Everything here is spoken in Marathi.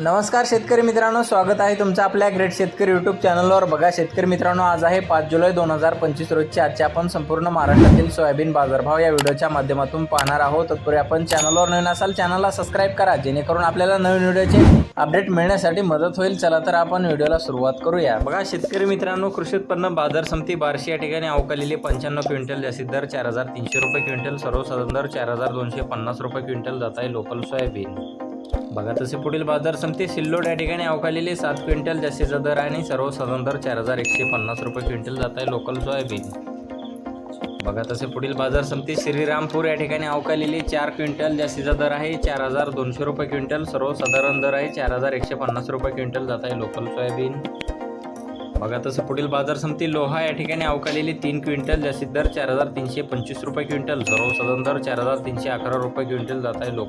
नमस्कार शेतकरी मित्रांनो स्वागत आहे तुमचं आपल्या ग्रेट शेतकरी यूट्यूब चॅनलवर बघा शेतकरी मित्रांनो आज आहे पाच जुलै दोन हजार पंचवीस रोजची आजच्या आपण संपूर्ण महाराष्ट्रातील सोयाबीन बाजारभाव या व्हिडिओच्या माध्यमातून पाहणार आहोत. तत्पूर्वी आपण चॅनलवर नवीन असाल चॅनलला सबस्क्राईब करा जेणेकरून आपल्याला नवीन व्हिडिओचे अपडेट मिळण्यासाठी मदत होईल. चला तर आपण व्हिडिओला सुरुवात करूया. बघा शेतकरी मित्रांनो कृषी उत्पन्न बाजार समिती बार्शी या ठिकाणी अवकालेली पंच्याण्णव क्विंटल जास्तीत दर चार हजार तीनशे रुपये क्विंटल सर्वसाधारण दर चार हजार दोनशे पन्नास रुपये क्विंटल जात आहे लोकल सोयाबीन. बघा तसे पुढील बाजार समिती सिल्लोड या ठिकाणी अवकालेली सात क्विंटल जास्तीचा दर आहे आणि सर्वसाधारण दर चार हजार एकशे पन्नास रुपये क्विंटल जात आहे लोकल सोयाबीन बघा तसे पुढील बाजार समिती श्रीरामपूर या ठिकाणी अवकालेली चार क्विंटल जास्तीचा दर आहे चार हजार दोनशे रुपये क्विंटल सर्वसाधारण दर आहे चार हजार एकशे पन्नास रुपये क्विंटल जात आहे लोकल सोयाबीन बघा तसं पुढील बाजार समिती लोहा या ठिकाणी अवकालेली तीन क्विंटल जास्तीत दर चार हजार तीनशे पंचवीस रुपये क्विंटल सर्वसाधारण दर चार हजार तीनशे अकरा रुपये क्विंटल जात आहे लोक